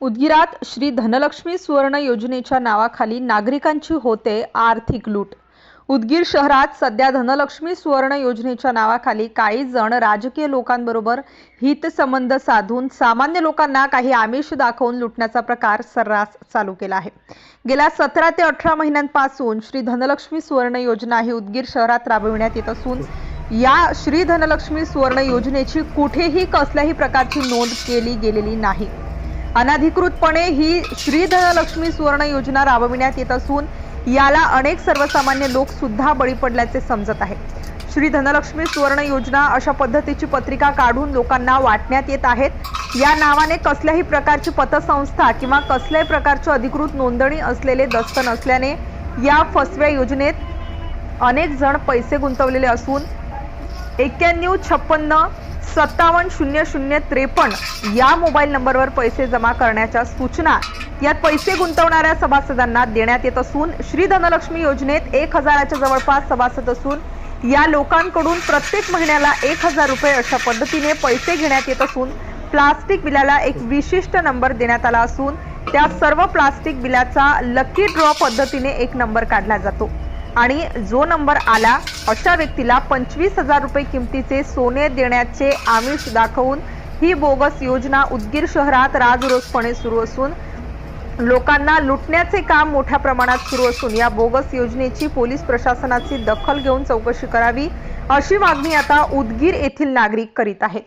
उदगीरात श्री धनलक्ष्मी सुवर्ण योजनेच्या नावाखाली नागरिकांची होते आर्थिक लूट. उदगीर शहरात सध्या धनलक्ष्मी सुवर्ण योजनेच्या नावाखाली काही जण राजकीय लोकांबरोबर हितसंबंध साधून सामान्य लोकांना काही आमिष दाखवून लुटण्याचा प्रकार सर्रास चालू केला आहे. गेल्या सतरा ते अठरा महिन्यांपासून श्री धनलक्ष्मी सुवर्ण योजना ही उदगीर शहरात राबविण्यात येत असून या श्री धनलक्ष्मी सुवर्ण योजनेची कुठेही कसल्याही प्रकारची नोंद केली गेलेली नाही. अनधिकृतपणे ही श्री धनलक्ष्मी सुवर्ण योजना राबविण्यात येत असून याला अनेक सर्वसामान्य लोक सुद्धा बळी पडल्याचे समजत आहे. श्री धनलक्ष्मी सुवर्ण योजना अशा पद्धतीची पत्रिका काढून लोकांना वाटण्यात येत आहेत. या नावाने कसल्याही प्रकारची पतसंस्था किंवा कसल्याही प्रकारची अधिकृत नोंदणी असलेले दस्त नसल्याने या फसव्या योजनेत अनेक जण पैसे गुंतवलेले असून एक्क्याण्णव छप्पन्न सत्तावन्न शून्य शून्य त्रेपन्न या मोबाईल नंबरवर पैसे जमा करण्याच्या सूचना यात पैसे गुंतवणाऱ्या सभासदांना देण्यात येत असून श्री धनलक्ष्मी योजनेत एक हजाराच्या जवळपास सभासद असून या लोकांकडून प्रत्येक महिन्याला एक हजार रुपये अशा पद्धतीने पैसे घेण्यात येत असून प्लास्टिक बिलाला एक विशिष्ट नंबर देण्यात आला असून त्या सर्व प्लास्टिक बिलाचा लकी ड्रॉ पद्धतीने एक नंबर काढला जातो. आणि जो नंबर आला अशा व्यक्तीला पंचवीस हजार रुपये किमतीचे सोने देण्याचे आमिष दाखवून ही बोगस योजना उदगीर शहरात राजरोसपणे सुरू असून लोकांना लुटण्याचे काम मोठ्या प्रमाणात सुरू असून या बोगस योजनेची पोलीस प्रशासनाची दखल घेऊन चौकशी करावी अशी मागणी आता उदगीर येथील नागरिक करीत आहेत.